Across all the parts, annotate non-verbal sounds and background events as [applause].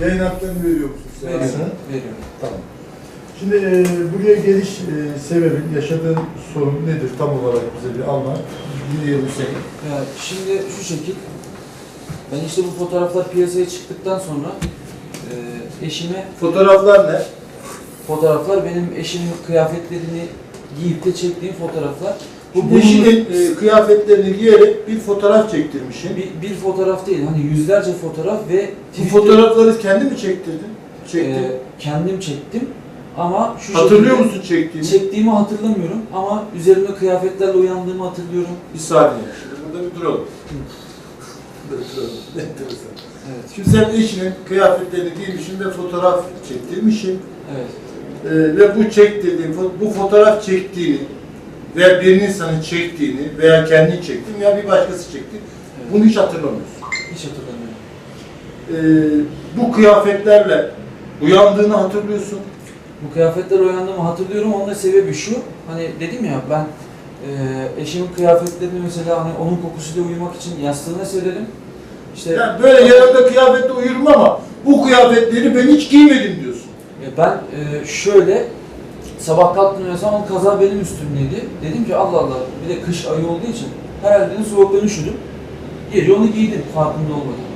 Yayın haklarını veriyor musun? Veriyorum. Veriyorum. Tamam. Şimdi e, buraya geliş e, sebebin, yaşadığın sorun nedir tam olarak bize bir anlat. Dinleyelim seni. Ya şimdi şu şekil, ben işte bu fotoğraflar piyasaya çıktıktan sonra e, eşime Fotoğraflar ne? fotoğraflar benim eşimin kıyafetlerini giyip de çektiğim fotoğraflar. Bu eşinin e, kıyafetlerini giyerek bir fotoğraf çektirmişsin. bir, bir fotoğraf değil, hani yüzlerce fotoğraf ve Bu Twitter- fotoğrafları kendi mi çektirdin? Çektin. e, kendim çektim ama şu Hatırlıyor şekilde- musun çektiğini? Çektiğimi hatırlamıyorum ama üzerimde kıyafetlerle uyandığımı hatırlıyorum. Bir saniye. Burada bir duralım. [laughs] Burada bir duralım. [laughs] Enteresan. Evet, Şimdi sen eşinin kıyafetlerini giymişsin ve fotoğraf çektirmişsin. evet. Ee, ve bu çektirdiğin, fo- bu fotoğraf çektiğini veya birinin sana çektiğini veya kendin çektin veya bir başkası çekti. Evet. Bunu hiç hatırlamıyorsun. Hiç hatırlamıyorum. Ee, bu kıyafetlerle uyandığını hatırlıyorsun. Bu kıyafetler uyandığımı hatırlıyorum. Onun da sebebi şu. Hani dedim ya ben e, eşimin kıyafetlerini mesela hani onun kokusuyla uyumak için yastığına sererim. İşte Yani böyle yanında kıyafetle uyurum ama bu kıyafetleri ben hiç giymedim diyorsun. e, ben e, şöyle sabah kalktım mesela onun kaza benim üstümdeydi. Dedim ki Allah Allah bir de kış ayı olduğu için herhalde dedim soğuktan üşüdüm. Gece onu giydim farkında olmadan.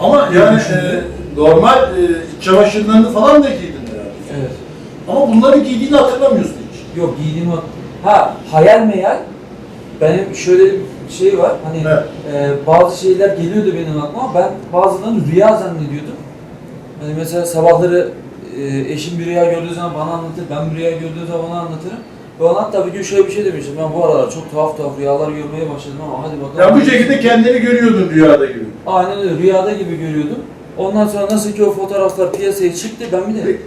Ama yani e, normal e, iç çamaşırlarını falan da giydin herhalde. Evet. Ama bunları giydiğini hatırlamıyorsun hiç. Yok giydiğim hat- Ha hayal meyal benim şöyle bir şey var hani Evet. e, bazı şeyler geliyordu benim aklıma ben bazılarını rüya zannediyordum. Hani mesela sabahları e, eşim bir rüya gördüğü zaman bana anlatır, ben bir rüya gördüğü zaman bana anlatırım. Ve ona hatta bir gün şöyle bir şey demiştim, ben bu aralar çok tuhaf tuhaf rüyalar görmeye başladım ama hadi bakalım. Ya bu şekilde kendini görüyordun rüyada gibi. Aynen öyle, rüyada gibi görüyordum. Ondan sonra nasıl ki o fotoğraflar piyasaya çıktı, ben bir de Peki,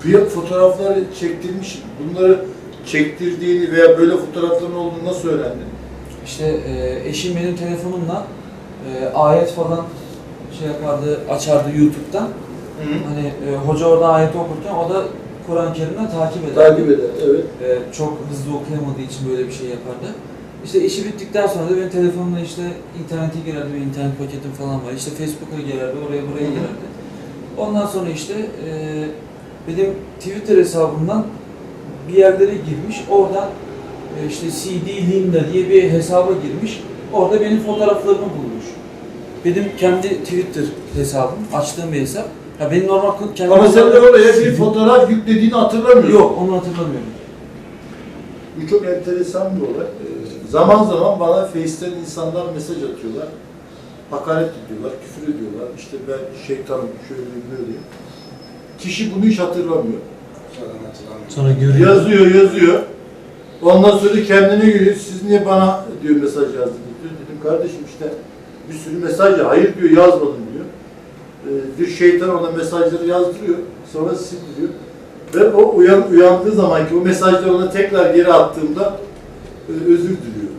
Fiyat fotoğrafları çektirmiş, bunları çektirdiğini veya böyle fotoğrafların olduğunu nasıl öğrendin? İşte e, eşim benim telefonumla e, ayet falan şey yapardı, açardı YouTube'dan. Hani e, hoca orada ayeti okurken o da Kur'an-ı Kerim'den takip eder. Takip eder, evet. E, çok hızlı okuyamadığı için böyle bir şey yapardı. İşte işi bittikten sonra da benim telefonumla işte internete girerdi, benim internet paketim falan var. İşte Facebook'a girerdi, oraya buraya Hı hı. girerdi. Ondan sonra işte e, benim Twitter hesabımdan bir yerlere girmiş. Oradan e, işte CD Linda diye bir hesaba girmiş. Orada benim fotoğraflarımı bulmuş. Benim kendi Twitter hesabım, açtığım bir hesap. Ya benim normal kendi Ama sen de oraya bir fotoğraf yüklediğini hatırlamıyorsun. Yok, onu hatırlamıyorum. Bu çok enteresan bir olay. Ee, zaman zaman bana Face'ten insanlar mesaj atıyorlar. Hakaret ediyorlar, küfür ediyorlar. İşte ben şeytanım, şöyle böyle. Kişi bunu hiç hatırlamıyor. Sonra görüyor. Yazıyor, yazıyor. Ondan sonra kendine geliyor. Siz niye bana diyor mesaj yazdınız diyor. Dedim kardeşim işte bir sürü mesaj ya. Hayır diyor yazmadım diyor. Ee, bir şeytan ona mesajları yazdırıyor. Sonra sildiriyor. Ve o uyan, uyandığı zamanki o mesajları ona tekrar geri attığımda e, özür diliyor.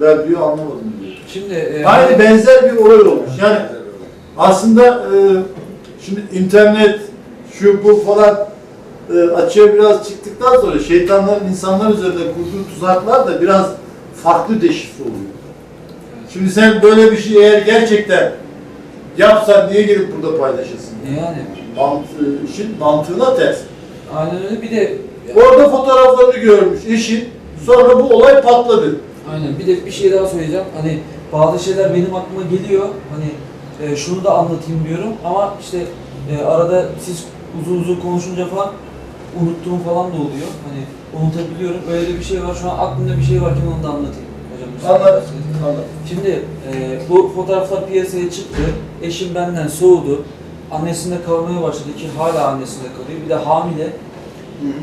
Ben diyor anlamadım diyor. Şimdi e, Aynı benzer bir olay olmuş. Yani aslında e, şimdi internet şu bu falan e, açığa biraz çıktıktan sonra şeytanların insanlar üzerinde kurduğu tuzaklar da biraz farklı deşifre oluyor. Şimdi sen böyle bir şey eğer gerçekten yapsan niye gelip burada paylaşırsın? yani Mantığı, işin mantığına ters. aynen öyle bir de Orada fotoğraflarını görmüş eşin. Sonra bu olay patladı. aynen bir de bir şey daha söyleyeceğim. Hani bazı şeyler benim aklıma geliyor. Hani e, şunu da anlatayım diyorum ama işte e, arada siz uzun uzun konuşunca falan unuttuğum falan da oluyor. Hani unutabiliyorum. Öyle de bir şey var. Şu an aklımda bir şey varken onu da anlatayım. Hocam, müsaade Anlat. ederseniz. Anlat. Şimdi e, bu fotoğraflar piyasaya çıktı. Eşim benden soğudu. Annesinde kalmaya başladı ki hala annesinde kalıyor. Bir de hamile.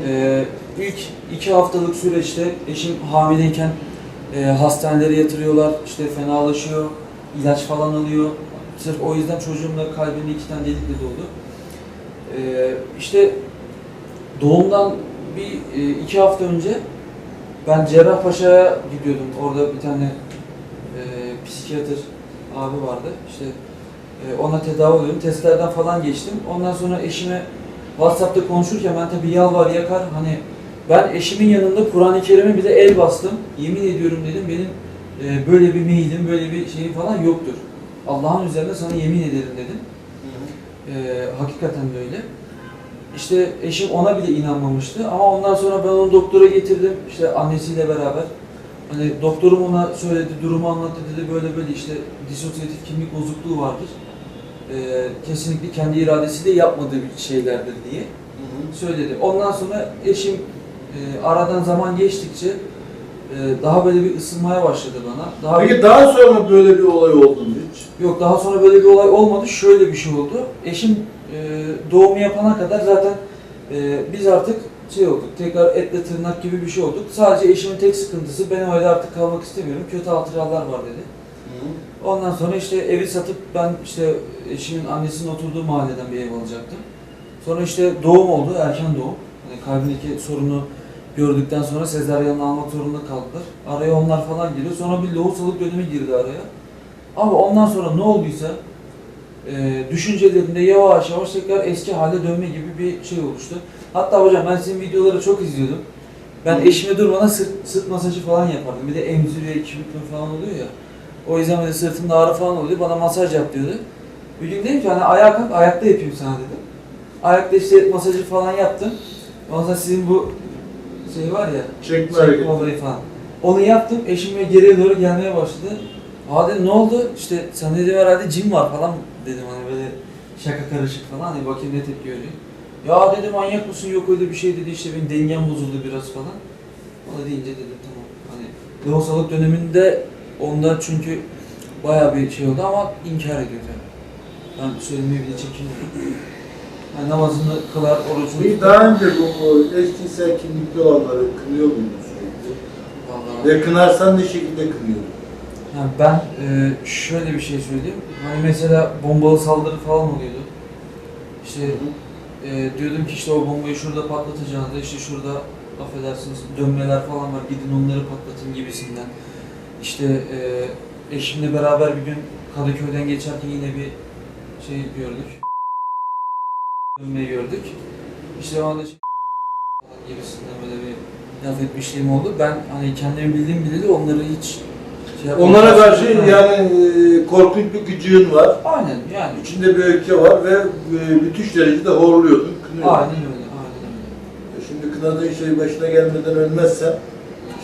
E, ilk iki haftalık süreçte eşim hamileyken e, hastanelere yatırıyorlar. İşte fenalaşıyor. ilaç falan alıyor. Sırf o yüzden çocuğum da kalbinde iki tane delikle doğdu. Ee, işte doğumdan bir e, iki hafta önce ben Cerrahpaşa'ya gidiyordum. Orada bir tane e, psikiyatr abi vardı. İşte e, ona tedavi oluyordum. Testlerden falan geçtim. Ondan sonra eşime WhatsApp'ta konuşurken ben tabii yalvar yakar hani ben eşimin yanında Kur'an-ı Kerim'e bile el bastım. Yemin ediyorum dedim benim e, böyle bir mailim, böyle bir şeyim falan yoktur. Allah'ın üzerine sana yemin ederim dedim. Ee, hakikaten de öyle. İşte eşim ona bile inanmamıştı ama ondan sonra ben onu doktora getirdim işte annesiyle beraber. Hani doktorum ona söyledi, durumu anlattı dedi böyle böyle işte disosiyatif kimlik bozukluğu vardır. Ee, kesinlikle kendi iradesiyle yapmadığı bir şeylerdir diye söyledi. Ondan sonra eşim e, aradan zaman geçtikçe e, daha böyle bir ısınmaya başladı bana. Daha Peki daha sonra böyle bir olay oldu mu hiç? Yok daha sonra böyle bir olay olmadı. Şöyle bir şey oldu. Eşim e, doğumu yapana kadar zaten e, biz artık şey olduk. Tekrar etle tırnak gibi bir şey olduk. Sadece eşimin tek sıkıntısı ben öyle artık kalmak istemiyorum. Kötü hatıralar var dedi. Ondan sonra işte evi satıp ben işte eşimin annesinin oturduğu mahalleden bir ev alacaktım. Sonra işte doğum oldu, erken doğum. Hani kalbindeki sorunu gördükten sonra sezaryenle almak zorunda kaldılar. Araya onlar falan giriyor. Sonra bir lohusalık dönemi girdi araya. Ama ondan sonra ne olduysa e, düşüncelerinde yavaş yavaş tekrar eski hale dönme gibi bir şey oluştu. Hatta hocam ben sizin videoları çok izliyordum. Ben eşime durmadan sırt, sırt masajı falan yapardım. Bir de emziriyor, büklüm falan oluyor ya. O yüzden böyle sırtımda ağrı falan oluyor. Bana masaj yap diyordu. Bir gün dedim ki hani ayağa kalk, ayakta yapayım sana dedim. Ayakta işte masajı falan yaptım. Ondan sonra sizin bu şey var ya, Çekme Çekme olayı falan. Onu yaptım, eşim ve geriye doğru gelmeye başladı. Aa dedim ne oldu? İşte sen dedim herhalde cin var falan dedim hani böyle şaka karışık falan hani bakayım ne tepki veriyor. Ya dedi manyak mısın yok öyle bir şey dedi işte benim dengem bozuldu biraz falan. Ona deyince dedim tamam hani lohusalık döneminde onda çünkü bayağı bir şey oldu ama inkar ediyor tabii. Ben söylemeye bile çekiniyorum. Yani namazını kılar, orucunu tutar. daha önce bu eşcinsel kimlikli olanları kınıyor muydun sürekli? Vallahi. Ve kınarsan ne şekilde kınıyordun? Yani ben e, şöyle bir şey söyleyeyim. Hani mesela bombalı saldırı falan oluyordu. İşte e, diyordum ki işte o bombayı şurada patlatacağınızda işte şurada affedersiniz dönmeler falan var gidin onları patlatın gibisinden. İşte e, eşimle beraber bir gün Kadıköy'den geçerken yine bir şey gördük. Dönmeyi gördük. İşte o anda şey gibisinden böyle bir laf etmişliğim oldu. Ben hani kendimi bildiğim bileli onları hiç şey yapmadım. Onlara karşı yani e, korkunç bir gücün var. Aynen yani. İçinde bir öfke var ve e, müthiş derecede horluyordun. Aynen öyle, aynen öyle. E Şimdi kınadığın şey başına gelmeden ölmezsen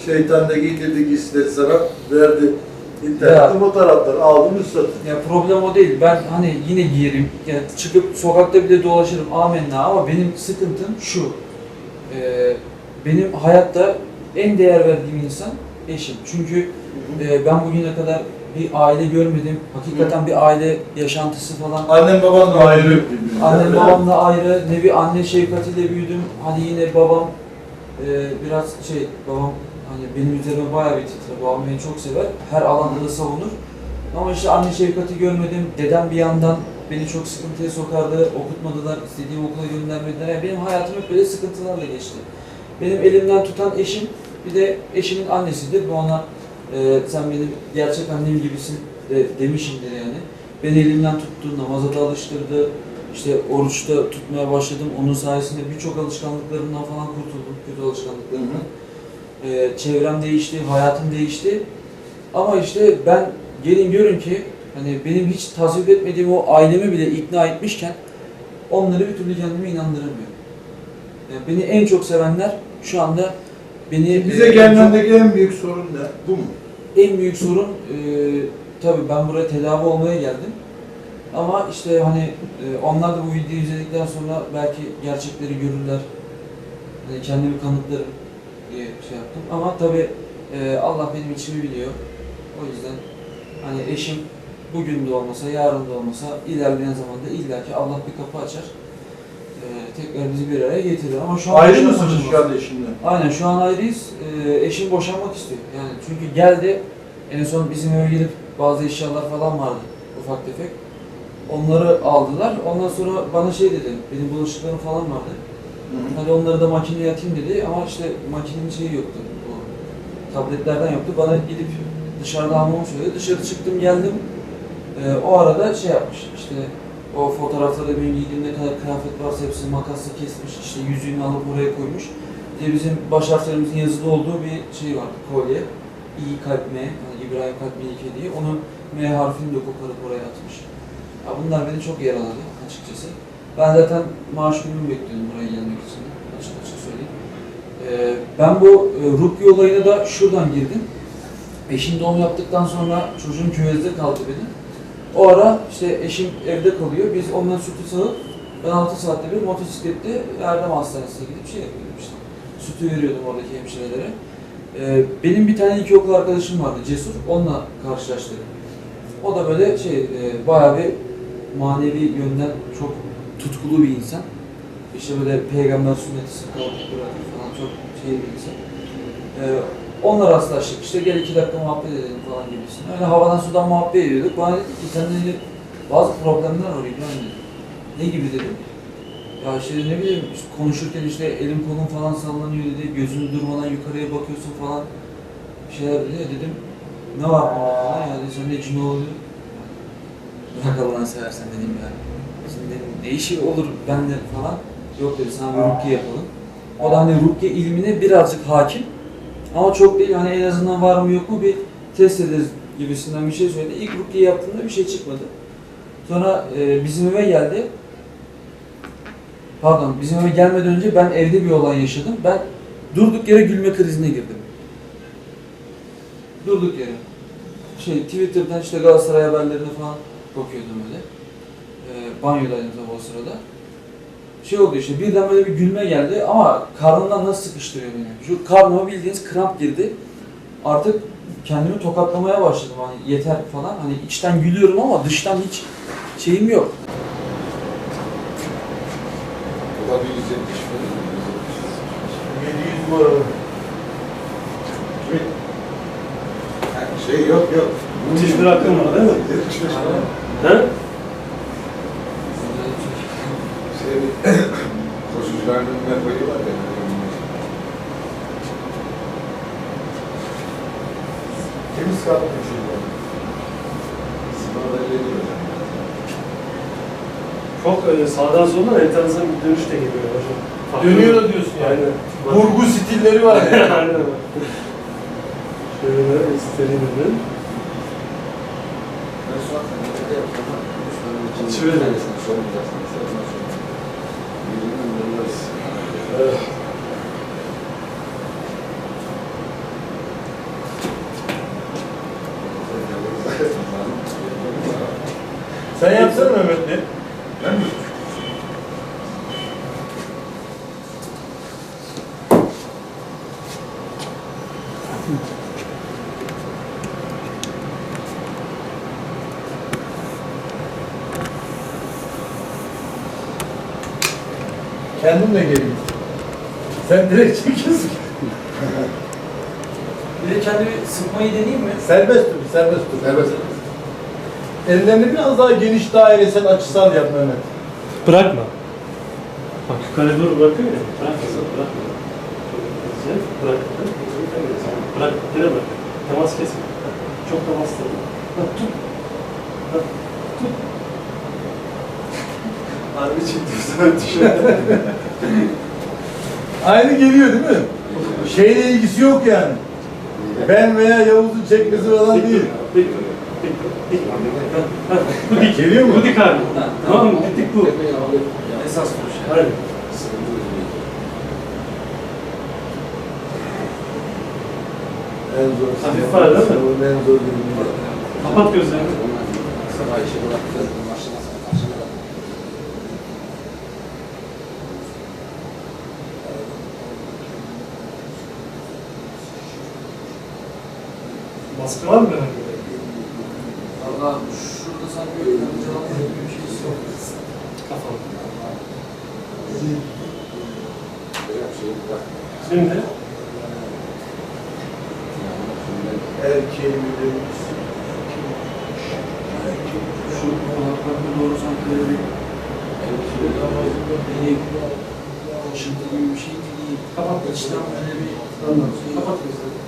şeytan da getirdi gizleri sana verdi. İnternette Ya. bu taraftan aldın ıslatın. Ya problem o değil. Ben hani yine giyerim. Yani çıkıp sokakta bile dolaşırım amenna ama benim sıkıntım şu. Ee, benim hayatta en değer verdiğim insan eşim. Çünkü e, ben bugüne kadar bir aile görmedim. Hakikaten bir aile yaşantısı falan. Annem baban da ayrı birbirinden. Annem babamla ayrı, ne bir anne şefkatiyle büyüdüm. Hani yine babam e, biraz şey, babam hani benim üzerime bayağı bir titrer. Babam beni çok sever. Her alanda da savunur. Ama işte anne şefkati görmedim. Dedem bir yandan beni çok sıkıntıya sokardı. Okutmadılar, istediğim okula göndermediler. Yani benim hayatım hep böyle sıkıntılarla geçti. Benim elimden tutan eşim, bir de eşimin annesidir. Bu ona e, sen benim gerçek annem gibisin de, demişimdir yani. Beni elimden tuttu, namaza da alıştırdı. İşte oruçta tutmaya başladım. Onun sayesinde birçok alışkanlıklarımdan falan kurtuldum. Kötü alışkanlıklarımdan. Ee, çevrem değişti, hayatım değişti. Ama işte ben gelin görün ki hani benim hiç tasvip etmediğim o ailemi bile ikna etmişken onları bir türlü kendime inandıramıyorum. Yani beni en çok sevenler şu anda beni Bize e, gelmendeki en büyük sorun ne? Bu mu? en büyük sorun e, tabii ben buraya tedavi olmaya geldim. Ama işte hani e, onlar da bu videoyu izledikten sonra belki gerçekleri görürler. Hani kendimi kanıtlarım diye şey yaptım. Ama tabii e, Allah benim içimi biliyor. O yüzden hani eşim bugün de olmasa, yarın da olmasa ilerleyen zamanda illaki Allah bir kapı açar. E, tekrar bizi bir araya getirir. Ama şu an Ayrı mısınız şu anda eşinle? Aynen şu an ayrıyız. Ee, eşim boşanmak istiyor. Yani çünkü geldi en son bizim eve gelip bazı eşyalar falan vardı ufak tefek. Onları aldılar. Ondan sonra bana şey dedi, benim bulaşıklarım falan vardı. Hadi onları da makineye atayım dedi ama işte makinenin şeyi yoktu. O tabletlerden yoktu. Bana gidip dışarıda almamı söyledi. Dışarı çıktım geldim. Ee, o arada şey yapmış işte o fotoğraflarda benim giydiğim ne kadar kıyafet varsa hepsini makasla kesmiş. işte yüzüğünü alıp oraya koymuş. De bizim baş harflerimizin yazılı olduğu bir şey vardı kolye. İ kalp M, yani İbrahim kalp Melike diye. Onu M harfini de koparıp oraya atmış. Ya bunlar beni çok yaraladı açıkçası. Ben zaten maaş günümü bekliyordum buraya gelmek için. Açık açık söyleyeyim. Ee, ben bu e, Rukki olayına da şuradan girdim. Eşim doğum yaptıktan sonra çocuğum küvezde kaldı benim. O ara işte eşim evde kalıyor. Biz ondan sütü sağıp ben 6 saatte bir motosikletle Erdem Hastanesi'ne gidip şey yapıyordum işte. Sütü veriyordum oradaki hemşirelere. Ee, benim bir tane ilkokul arkadaşım vardı Cesur. Onunla karşılaştık. O da böyle şey e, bayağı bir manevi yönden çok tutkulu bir insan. İşte böyle peygamber sünneti sıkı falan çok şey bir insan. Ee, onunla rastlaştık. İşte gel iki dakika muhabbet edelim falan gibisinden. Öyle havadan sudan muhabbet ediyorduk. Bana dedi ki sen dedi bazı problemler var İbrahim dedi. Ne gibi dedim. Ya işte ne bileyim işte konuşurken işte elim kolum falan sallanıyor dedi. Gözün durmadan yukarıya bakıyorsun falan. Bir şeyler dedi. Dedim ne var bunda falan ya dedi. Sen de cin oluyor. Bırak Allah'ını seversen dedim yani. Şimdi dedim ne işi olur bende falan. Yok dedi sana bir rukiye yapalım. O da hani rukiye ilmine birazcık hakim. Ama çok değil hani en azından var mı yok mu bir test ederiz gibisinden bir şey söyledi. İlk rukiye yaptığımda bir şey çıkmadı. Sonra e, bizim eve geldi. Pardon bizim eve gelmeden önce ben evde bir olay yaşadım. Ben durduk yere gülme krizine girdim. Durduk yere. Şey Twitter'dan işte Galatasaray haberlerine falan bakıyordum öyle. E, banyodaydım tabii o sırada. Şey oldu işte birden böyle bir gülme geldi ama karnımdan nasıl sıkıştırıyor beni. Şu karnıma bildiğiniz kramp girdi. Artık kendimi tokatlamaya başladım hani yeter falan. Hani içten gülüyorum ama dıştan hiç şeyim yok. Bu da bir 170 700 bu arada. Şey yok yok. Müthiş bir rakam var değil mi? 75 falan. He? Şey, koşucuların önüne koyuyorlar ya. Temiz kaldı bir şey var. Çok öyle sağdan soldan enteresan bir dönüş de geliyor hocam. Farklı. Dönüyor da diyorsun yani. Aynen. Vurgu stilleri var ya. Aynen. Şöyle isterim dedim. Ben şu an ne yapacağım ama üç Şöyle. sormayacaksın. Ondan sonra. Birinin bunlarız. Evet. Sen yapsana Mehmet Bey. Ben mi? Kendim de geleyim. Sen direkt çekiyorsun. Bir de kendimi sıkmayı deneyeyim mi? Serbest dur, serbest dur. Serbest. Ellerini biraz daha geniş dairesel açısal yap Mehmet. Bırakma. Bak yukarı doğru bırakıyor ya. Bırakma. Bırakma. Güzel. Bırak. Bırak. Gene bırak. Temas kesme. Çok temas da. Bak tut. Bak, tut. Harbi çektim tişört. [laughs] Aynı geliyor değil mi? Şeyle ilgisi yok yani. Ben veya Yavuz'un çekmesi falan değil. Dik. Dik. Dik. Bu dik. Geliyor mu? Bu dik abi. Tamam mı? Dik bu. Esas bu şey. Aynen. En zor. Hafif var değil mi? En zor. Kapat gözlerini. Sabah işe bıraktı. Başına sabah akşama kadar. Baskı var mı? Valla şurada sanki öyle bir cevap bir şey yok. Kafam. Şimdi Erkeği mi demiş? Şu Yukarıda doğru sanki böyle bir bir koşuntu gibi bir şey değil. Kapat içten böyle bir kapat gözleri.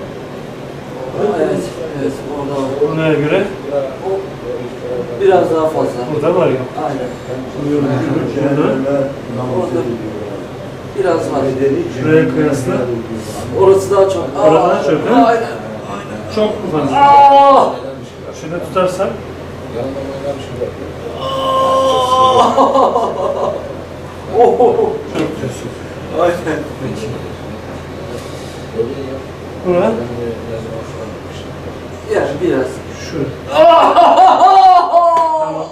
Evet, evet orada var. Buraya göre O biraz daha fazla. burada var ya. Aynen. Burada. Orada biraz var. Şuraya kıyasla Orası daha çok. Orası daha çok, ha? Aynen. çok mu fazla? Aa! Şöyle tutarsak Oh! [laughs] çok diyorsun. Aynen. Bura Yani biraz. şu. Tamam. tamam, tamam.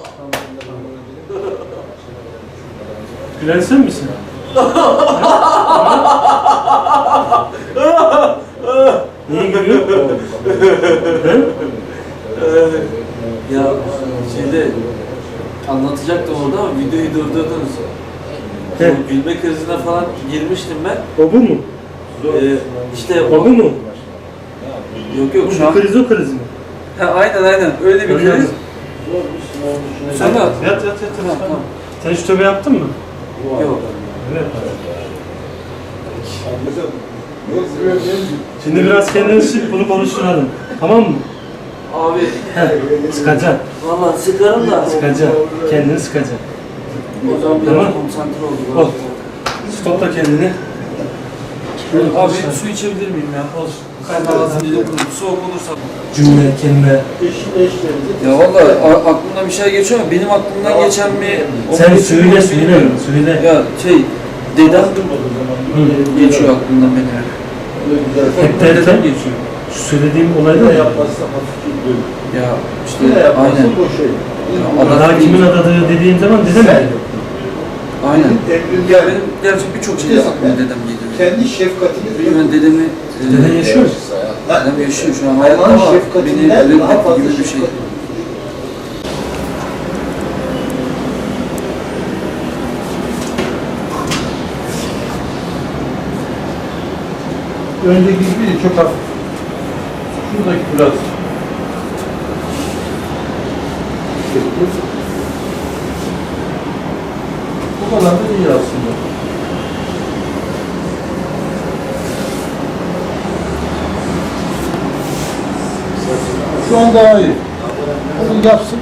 Gülen sen misin? Niye gülüyor? He? Ya şeyde anlatacaktım orada ama videoyu durdurdunuz. He. Gülme krizine falan girmiştim ben. O bu mu? Ee, işte O bu mu? Yok yok şu Bu an. kriz o kriz mi? Ha, aynen aynen öyle bir Öyle kriz. mi? Sen de Yat yat yat. yat. Tamam, tamam. Sen hiç tövbe yaptın mı? Yok. Evet. Şimdi biraz kendini sık bunu konuşturalım. Tamam mı? Abi He, sıkacaksın. valla sıkarım da. Sıkacaksın. Kendini sıkacaksın. O zaman biraz Tamam. konsantre oldum. Ol. Stopla kendini. Abi su içebilir miyim ya? Olur. Kaynağı dedim. Soğuk olursa. Cümle, kelime. Ya valla a- aklımdan bir şey geçiyor ama benim aklımdan geçen bir... Sen söyle söyle. Söyle. Ya şey, dedem Hı. geçiyor aklımdan benim. Hep Dedem geçiyor. şu söylediğim olayda ya. Ya işte aynen. Ya, Daha adam kimin adadığı dediğin zaman dedem mi? Aynen. Ya benim gerçi birçok şeyde aklıma dedem geliyor. Kendi şefkatini Ben dedemi... e, Deden yaşıyor mu? Dedem yaşıyor şu an hayatta ama beni şefkatinden reddetti daha fazla gibi bir şey. şefkat. Önceki gibi değil, çok hafif. Şuradaki biraz. Bu kadar da iyi aslında. Şu an daha iyi. Onu yapsın.